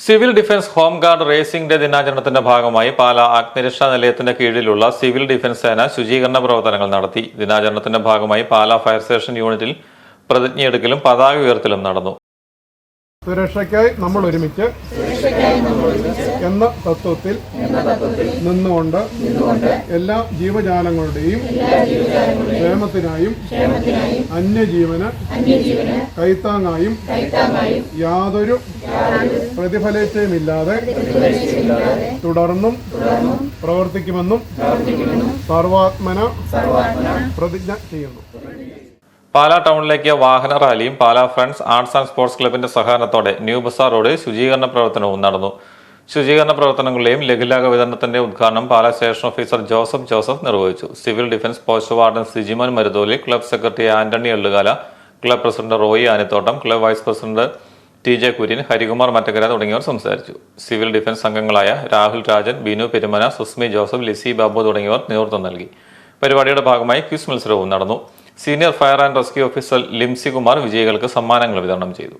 Civil defence home guard raising day ദിനാചരണത്തിന്റെ ഭാഗമായി പാല അഗ്നിരക്ഷാ നിലയത്തിന്റെ കീഴിലുള്ള സിവിൽ ഡിഫൻസ് സേന ശുചീകരണ പ്രവർത്തനങ്ങൾ നടത്തി. ദിനാചരണത്തിന്റെ ഭാഗമായി പാല ഫയർ സ്റ്റേഷൻ യൂണിറ്റിൽ പ്രതിജ്ഞയെടുക്കലും പതാക ഉയർത്തലും നടന്നു. സുരക്ഷയ്ക്കായി നമ്മൾ ഒരുമിച്ച് എന്ന തത്വത്തിൽ നിന്നുകൊണ്ട് എല്ലാ ജീവജാലങ്ങളുടെയും ക്ഷേമത്തിനായും അന്യജീവന് കൈത്താങ്ങായും യാതൊരു പ്രതിഫലേച്ചയുമില്ലാതെ തുടർന്നും പ്രവർത്തിക്കുമെന്നും സർവാത്മന പ്രതിജ്ഞ ചെയ്യുന്നു. പാലാ ടൗണിലേക്ക് വാഹന റാലിയും Pala friends arts and sports ക്ലബിന്റെ സഹകരണത്തോടെ ന്യൂ ബസാർ റോഡ് ശുചീകരണ പ്രവർത്തനവും നടന്നു. ശുചീകരണ പ്രവർത്തനങ്ങളുടെയും ലഘുലാഘ വിതരണത്തിന്റെ ഉദ്ഘാടനം പാലാ സ്റ്റേഷൻ ഓഫീസർ ജോസഫ് ജോസഫ് നിർവഹിച്ചു. Civil defence post warden Sijimon Marutholi club secretary Antony Ellukala club president Roy Anathottam club vice president T J Kurian Harikumar Mattakkara തുടങ്ങിയവർ സംസാരിച്ചു. സിവിൽ ഡിഫൻസ് അംഗങ്ങളായ രാഹുൽ രാജൻ ബിനു പെരുമന സുസ്മി ജോസഫ് ലിസി ബാബു തുടങ്ങിയവർ നേതൃത്വം നൽകി. പരിപാടിയുടെ ഭാഗമായി ക്വിസ് മത്സരവും നടന്നു. Senior fire and rescue officer Limsy Kumar വിജയികൾക്ക് സമ്മാനങ്ങൾ വിതരണം ചെയ്തു.